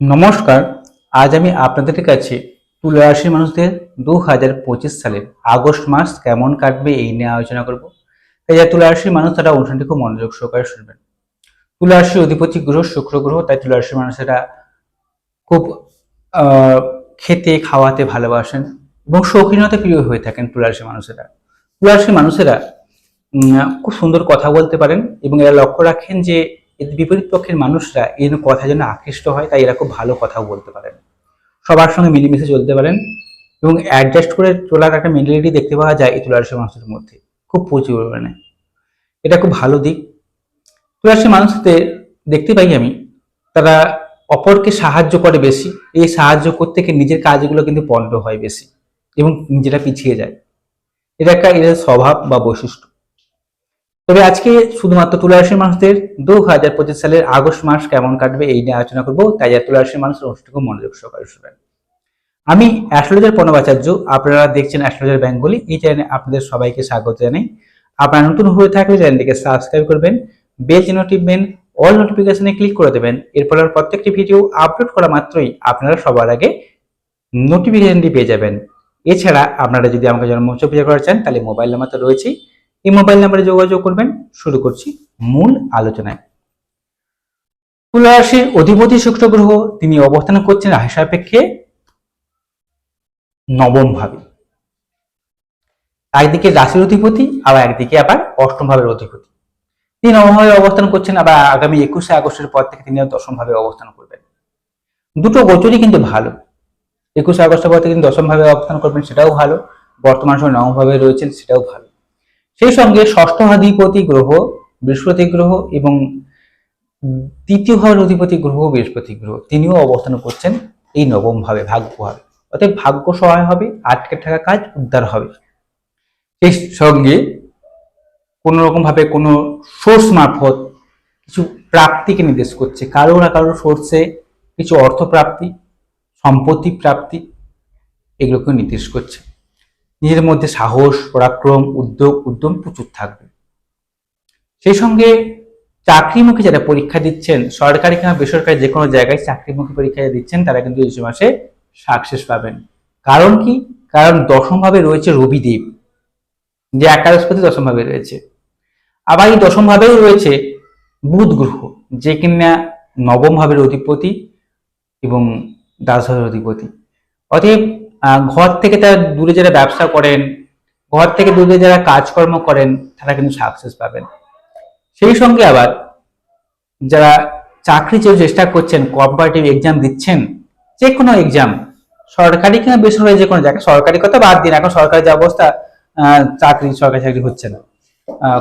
নমস্কার, আজ আমি আপনাদের কাছে তুলা রাশির মানুষদের দু হাজার পঁচিশ সালের আগস্ট মাস কেমন কাটবে এই নিয়ে আলোচনা করব। তাই যারা তুলা রাশির মানুষ, তারা অনুষ্ঠানটি খুব মনোযোগ সহকারে শুনবেন। তুলা রাশির অধিপতি গ্রহ, শুক্র গ্রহ, তাই তুলা রাশির মানুষেরা খুব খেতে, খাওয়াতে ভালোবাসেন এবং শৌখিনতা প্রিয় হয়ে থাকেন তুলা রাশির মানুষেরা। তুলা রাশির মানুষেরা খুব সুন্দর কথা বলতে পারেন এবং এরা লক্ষ্য রাখেন যে এর বিপরীত পক্ষের মানুষরা এই কথা যেন আকৃষ্ট হয়, তাই এরা খুব ভালো কথাও বলতে পারেন। সবার সঙ্গে মিলেমিশে চলতে পারেন এবং অ্যাডজাস্ট করে চলার একটা মেন্টালিটি দেখতে পাওয়া যায় এই তুলারাশির মানুষের মধ্যে। খুব প্রচুর পরিমাণে। এটা খুব ভালো দিক। তুলারাশির মানুষদের দেখতে পাই আমি, তারা অপরকে সাহায্য করে বেশি। এই সাহায্য করতে গিয়ে নিজের কাজগুলো কিন্তু পণ্ড হয় বেশি এবং নিজেরা পিছিয়ে যায়। এটা একটা এদের স্বভাব বা বৈশিষ্ট্য। তবে আজকে শুধুমাত্র তুলারাশির মানুষদের দু হাজার পঁচিশ সালের আগস্ট মাস কেমন কাটবে এই নিয়ে আলোচনা করব। তাই আর তুলারাশির মানুষের অনুষ্ঠানকে মনোযোগ সহকারে শুনবেন। আমি অ্যাস্ট্রোলজার প্রণবাচার্য আপনারা দেখছেন অ্যাস্ট্রোলজার বেঙ্গলি, এই চ্যানেলে আপনাদের সবাইকে স্বাগত জানাই। আপনারা নতুন হয়ে থাকলে চ্যানেলটিকে সাবস্ক্রাইব করবেন, বেল চিহ্ন টিপবেন অল নোটিফিকেশনে ক্লিক করে দেবেন। এরপর আর প্রত্যেকটি ভিডিও আপলোড করা মাত্রই আপনারা সবার আগে নোটিফিকেশনটি পেয়ে যাবেন। এছাড়া আপনারা যদি আমাকে জন্মোৎসব পূজা করা চান, তাহলে মোবাইল নাম্বার তো রয়েছেই। এই মোবাইল নাম্বারে যোগাযোগ করবেন। শুরু করছি মূল আলোচনায়। তুলা রাশির অধিপতি শুক্র গ্রহ, তিনি অবস্থান করছেন রাশি সাপেক্ষে নবম ভাবে। একদিকে রাশির অধিপতি, আবার একদিকে আবার অষ্টম ভাবের অধিপতি। তিনি নবমভাবে অবস্থান করছেন, আবার আগামী একুশে আগস্টের পর থেকে তিনি দশম ভাবে অবস্থান করবেন। দুটো গোচরই কিন্তু ভালো। একুশে আগস্টের পর থেকে তিনি দশম ভাবে অবস্থান করবেন, সেটাও ভালো। বর্তমান সময় নবম ভাবে রয়েছেন, সেটাও ভালো। সেই সঙ্গে ষষ্ঠ অধিপতি গ্রহ, বৃহস্পতি গ্রহ এবং তৃতীয় ভাবের অধিপতি গ্রহ, বৃহস্পতি গ্রহ, তিনিও অবস্থান করছেন এই নবম ভাবে, ভাগ্য ভাবে। অতএব ভাগ্য সহায় হবে, আটকে থাকা কাজ উদ্ধার হবে। সেই সঙ্গে কোনো রকম ভাবে কোনো সোর্স মারফত কিছু প্রাপ্তিকে নির্দেশ করছে, কারও না কারও সোর্সে কিছু অর্থ প্রাপ্তি সম্পত্তি প্রাপ্তি এগুলোকে নির্দেশ করছে। নিজের মধ্যে সাহস, পরাক্রম, উদ্যোগ, উদ্যম প্রচুর থাকবে। সেই সঙ্গে চাকরিমুখী যারা পরীক্ষা দিচ্ছেন, সরকারি কিংবা বেসরকারি যে কোনো জায়গায় চাকরিমুখী পরীক্ষা দিচ্ছেন, তারা কিন্তু এই মাসে সাকসেস পাবেন। কারণ কি? কারণ দশম ভাবে রয়েছে রবিদেব, যে একাদশপতি দশম ভাবে রয়েছে। আবার এই দশম ভাবেও রয়েছে বুধ গ্রহ, যে কিনা নবম ভাবের অধিপতি এবং দ্বাদশ ভাবের অধিপতি। অতএব ঘর থেকে তারা দূরে যারা ব্যবসা করেন, ঘর থেকে দূরে যারা কাজকর্ম করেন, তারা কিন্তু সাকসেস পাবেন। সেই সঙ্গে আবার যারা চাকরি চেয়ে চেষ্টা করছেন কম্পারেটিভ এক্সাম দিচ্ছেন যে কোনো এক্সাম সরকারি কিংবা বেসরকারি যে কোনো জায়গায় সরকারি কথা বাদ দিন, এখন সরকারি যে অবস্থা চাকরি, সরকারি চাকরি হচ্ছে না।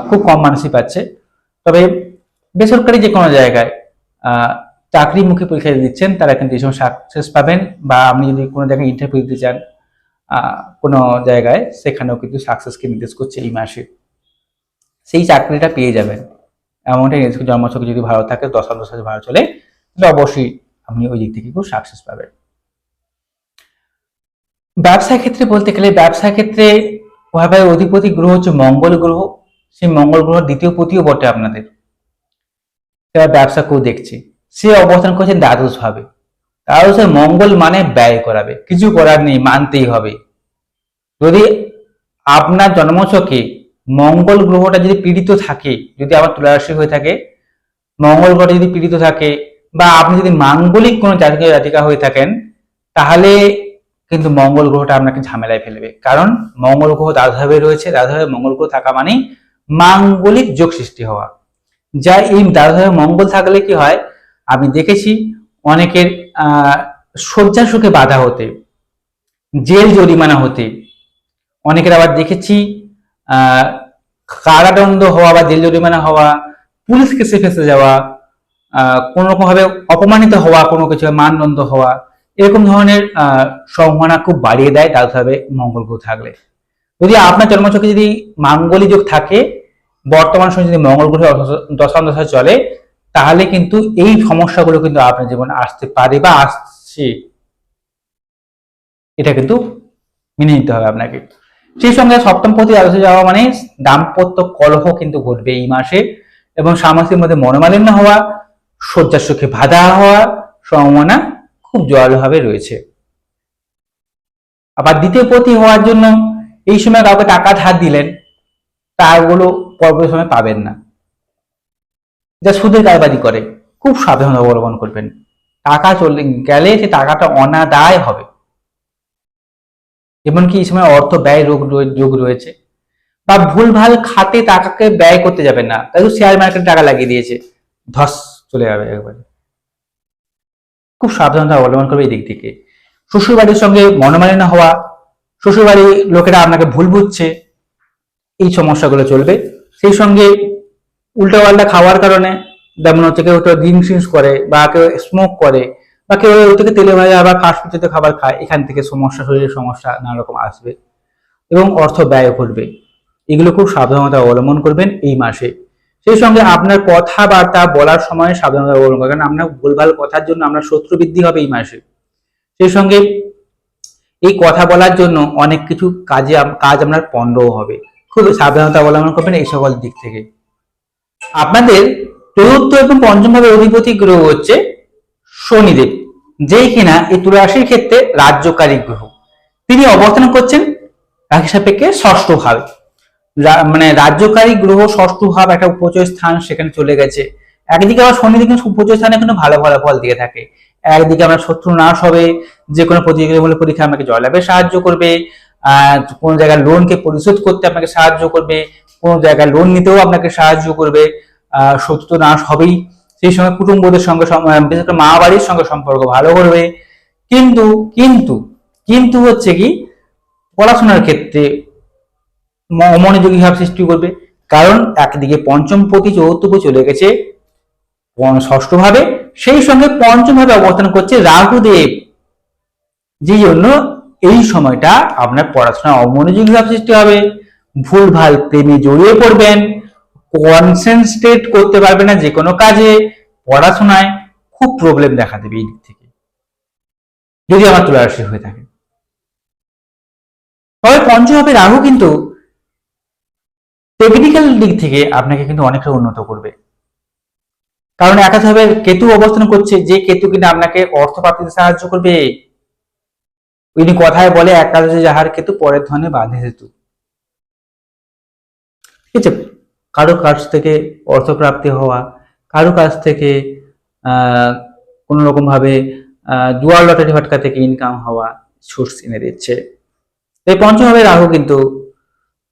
খুব কম মানুষই পাচ্ছে। তবে বেসরকারি যে কোনো জায়গায় আহ, চাকরিমুখী পরীক্ষা দিচ্ছেন তারা কিন্তু এই সময় সাকসেস পাবেন বা আপনি যদি কোনো জায়গায় ইন্টারভিউ দিতে চান কোনো জায়গায় সেখানেও কিন্তু সাকসেসকে নির্দেশ করছে এই মাসে। সেই চাকরিটা পেয়ে যাবেন। এমনটাই করছে, জন্মছকে যদি ভালো থাকে দশম দশ হাজার ভালো চলে তাহলে অবশ্যই আপনি ওই দিক থেকে খুব সাকসেস পাবেন। ব্যবসা ক্ষেত্রে বলতে গেলে ব্যবসা ক্ষেত্রে ওভাবে অধিপতি গ্রহ হচ্ছে মঙ্গল গ্রহ। সেই মঙ্গল গ্রহ দ্বিতীয় পতিও বটে আপনাদের। ব্যবসা কেউ দেখছে। সে অবস্থান করছে দ্বাদশ ভাবে দ্বাদশে মঙ্গল মানে ব্যয় করাবে। কিছু করার নেই, মানতেই হবে। যদি আপনার জন্মছকে মঙ্গল গ্রহটা যদি পীড়িত থাকে, যদি আমার তুলারাশি হয়ে থাকে, মঙ্গল গ্রহ যদি পীড়িত থাকে, বা আপনি যদি মাঙ্গলিক কোনো জাতিকা জাতিকা হয়ে থাকেন, তাহলে কিন্তু মঙ্গল গ্রহটা আপনাকে ঝামেলায় ফেলবে। কারণ মঙ্গল গ্রহ দ্বাদশভাবে রয়েছে। দ্বাদশভাবে মঙ্গল গ্রহ থাকা মানেই মাঙ্গলিক যোগ সৃষ্টি হওয়া। যা এই দ্বাদশভাবে মঙ্গল থাকলে কি হয়? আমি দেখেছি অনেকের শয্যা সুখে বাধা হতে, জেল জরিমানা হতে। অনেকের আবার দেখেছি কারাদণ্ড হওয়া বা জেল জরিমানা হওয়া, পুলিশ কেসে ফেসে যাওয়া কোনো রকম ভাবে অপমানিত হওয়া, কোনো কিছু মানদণ্ড হওয়া, এরকম ধরনের সম্ভাবনা খুব বাড়িয়ে দেয় দ্বাদশভাবে মঙ্গল গ্রহ থাকলে। যদি আপনার জন্মচকে যদি মাঙ্গলী যোগ থাকে, বর্তমান সময়ে যদি মঙ্গল গ্রহ দশম দশা চলে তাহলে কিন্তু এই সমস্যাগুলো কিন্তু আপনার জীবনে আসতে পারে বা আসছে। এটা কিন্তু মেনে নিতে হবে আপনাকে। সেই সঙ্গে সপ্তম পতি আলোচনা যাওয়া মানে দাম্পত্য কলহ কিন্তু ঘটবে এই মাসে এবং স্বামীর মধ্যে মনোমালিন্য হওয়া শয্যার সুখে বাধা হওয়ার সম্ভাবনা খুব জোরালোভাবে রয়েছে। আবার দ্বিতীয় পতি হওয়ার জন্য এই সময় কাউকে টাকা ধার দিলেন তারগুলো পরবর্তী সময় পাবেন না। যা সুদের কারবারি করে, খুব সাবধানতা অবলম্বন করবেন। টাকা চলে গেলে সে টাকাটা অনাদায় হবে। এমনকি এই সময় অর্থ ব্যয় রোগ যোগ রয়েছে। বা ভুলভাল খাতে টাকাকে ব্যয় করতে যাবেন না তাই শেয়ার মার্কেটে টাকা লাগিয়ে দিয়েছে। ধস, চলে যাবে একবারে। খুব সাবধানতা অবলম্বন করবে এই দিক থেকে। শ্বশুর বাড়ির সঙ্গে মনোমালিন্য হওয়া শ্বশুর বাড়ির লোকেরা আপনাকে ভুল বুঝছে, এই সমস্যাগুলো চলবে। সেই সঙ্গে উল্টো পাল্টা খাওয়ার কারণে যেমন হচ্ছে কেউ তো ড্রিঙ্ক সিন্স করে বা কেউ স্মোক করে বা কেউ থেকে তেলে ভাজা বা ফাস্টফুড খাবার খায়, এখান থেকে সমস্যা, শরীরের সমস্যা নানা রকম আসবে এবং অর্থ ব্যয় করবে এগুলো খুব সাবধানতা অবলম্বন করবেন এই মাসে। সেই সঙ্গে আপনার কথাবার্তা বলার সময় সাবধানতা অবলম্বন করবেন। আপনার ভুলভাল কথার জন্য আপনার শত্রু বৃদ্ধি হবে এই মাসে। সেই সঙ্গে এই কথা বলার জন্য অনেক কিছু কাজে কাজ আপনার পণ্ডও হবে। খুব সাবধানতা অবলম্বন করবেন এই সকল দিক থেকে। আপনাদের চতুর্থ এবং পঞ্চম ভাবে অধিপতি গ্রহ হচ্ছে শনিদেব, যেই কিনা এই তুলারাশির ক্ষেত্রে রাজ্যকারী গ্রহ। তিনি অবস্থান করছেন রাশি সাপেক্ষে ষষ্ঠ ভাবে। মানে রাজ্যকারী গ্রহ ষষ্ঠ ভাব একটা উপচয় স্থান সেখানে চলে গেছে। একদিকে আবার শনি দিকে উপচয় স্থানে কিন্তু ভালো ভালো ফল দিয়ে থাকে। একদিকে আমরা শত্রু নাশ হবে, যে কোনো প্রতিযোগিতামূলক পরীক্ষা আমাকে জয়লাভে সাহায্য করবে, আহ, কোনো জায়গায় লোনকে পরিশোধ করতে আপনাকে সাহায্য করবে কোনো জায়গায় লোন নিতেও আপনাকে সাহায্য করবে শত্রু তো নাশ হবেই। সেই সময় কুটুম্বদের সঙ্গে বিশেষ করে মা বাড়ির সঙ্গে সম্পর্ক ভালো করবে। কিন্তু কিন্তু কিন্তু হচ্ছে কি, পড়াশোনার ক্ষেত্রে অমনোযোগী ভাব সৃষ্টি করবে। কারণ একদিকে পঞ্চম প্রতি চতুর্থ চলে গেছে, পন- ষষ্ঠ ভাবে সেই সঙ্গে পঞ্চম ভাবে অবস্থান করছে রাহুদেব। যে জন্য এই সময়টা আপনার পড়াশোনা অমনোযোগী ভাব সৃষ্টি হবে। ভুলভাল প্রেমে জড়িয়ে পড়বেন কনসেন্ট্রেট করতে পারবে না যে কোনো কাজে, পড়াশোনায় খুব প্রবলেম দেখা দেবে এই দিক থেকে। যদি আমার তুলা রাশি হয়ে থাকে। তবে পঞ্চমভাবে রাহু কিন্তু টেকনিক্যাল দিক থেকে আপনাকে কিন্তু অনেকটা উন্নত করবে। কারণ একাধারে কেতু অবস্থান করছে, যে কেতু কিন্তু আপনাকে অর্থ প্রাপ্তিতে সাহায্য করবে। উনি কথায় বলে একাদশে যাহার কেতু, পরের ধনে বাঁধে সেতু। আছে কারও কাছ থেকে অর্থপ্রাপ্তি হওয়া, কারও কাছ থেকে কোনো রকম ভাবে আহ জুয়ার লটারি ফাটকা থেকে ইনকাম হওয়া সোর্স এনে দিচ্ছে। এই পঞ্চমভাবে রাহু কিন্তু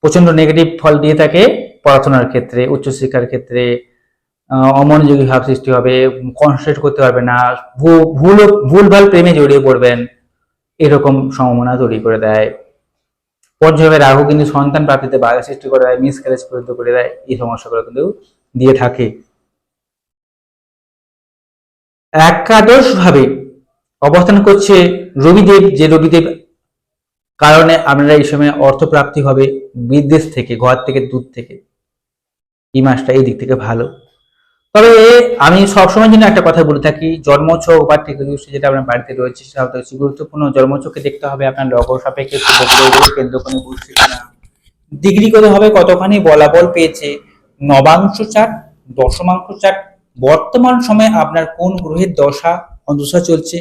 প্রচণ্ড নেগেটিভ ফল দিয়ে থাকে পড়াশোনার ক্ষেত্রে, উচ্চশিক্ষার ক্ষেত্রে অমনোযোগী ভাব সৃষ্টি হবে কনসেন্ট্রেট করতে পারবে না ভুল, ভুলভাল প্রেমে জড়িয়ে পড়বেন, এরকম সম্ভাবনা তৈরি করে দেয়। পঞ্চমে রাহু কিন্তু সন্তান প্রাপ্তিতে বাধা সৃষ্টি করে দেয় মিসক্যারেজ পর্যন্ত করে দেয় এই সমস্যাগুলো কিন্তু দিয়ে থাকে। একাদশ ভাবে অবস্থান করছে রবিদেব। যে রবিদেব কারণে আপনারা এই সময় অর্থ প্রাপ্তি হবে বিদেশ থেকে, ঘর থেকে, দূর থেকে। এই মাসটা এই দিক থেকে ভালো। তবে আমি সবসময় জন্য একটা কথা বলে থাকি জন্মছক বা টেকনিক্যাল যেটা আপনার বাড়িতে রয়েছে, সেটা হচ্ছে গুরুত্বপূর্ণ। জন্মছকে দেখতে হবে আপনার লগ্ন সাপেক্ষে কেন্দ্র কিনা ডিগ্রি করে হবে, কতখানি বলাবল পেয়েছে, নবাংশ চাট দশমাংশ চাট বর্তমান সময়ে আপনার কোন গ্রহের দশা অদশা চলছে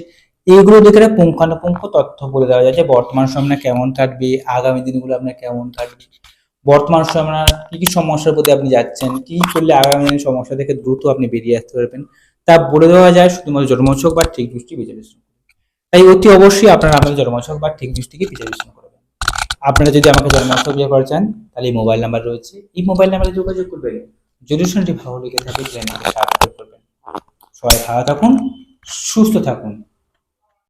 এইগুলো দেখে পুঙ্খানুপুঙ্খ তথ্য বলে দেওয়া যায় যে বর্তমান সময় কেমন থাকবে, আগামী দিনগুলো আপনার কেমন কাটবে বর্তমান সময় আপনার কি কি সমস্যার প্রতি আপনি যাচ্ছেন, কি করলে আগামী দিনের সমস্যা থেকে দ্রুত আপনি বেরিয়ে আসতে পারবেন, তা বলে দেওয়া যায় শুধুমাত্র জন্মছক বা ঠিক দৃষ্টি বিচার তাই অতি অবশ্যই আপনারা আপনাদের জন্মছক বা ঠিক দৃষ্টিকে বিচার বিশ্লেষণ করবেন। আপনারা যদি আমাকে জন্মছক বিয়ে করা চান তাহলে এই মোবাইল নাম্বার রয়েছে। এই মোবাইল নাম্বারে যোগাযোগ করবেন। যদি শুনটি ভালো লেগে থাকে সবাই ভালো থাকুন, সুস্থ থাকুন।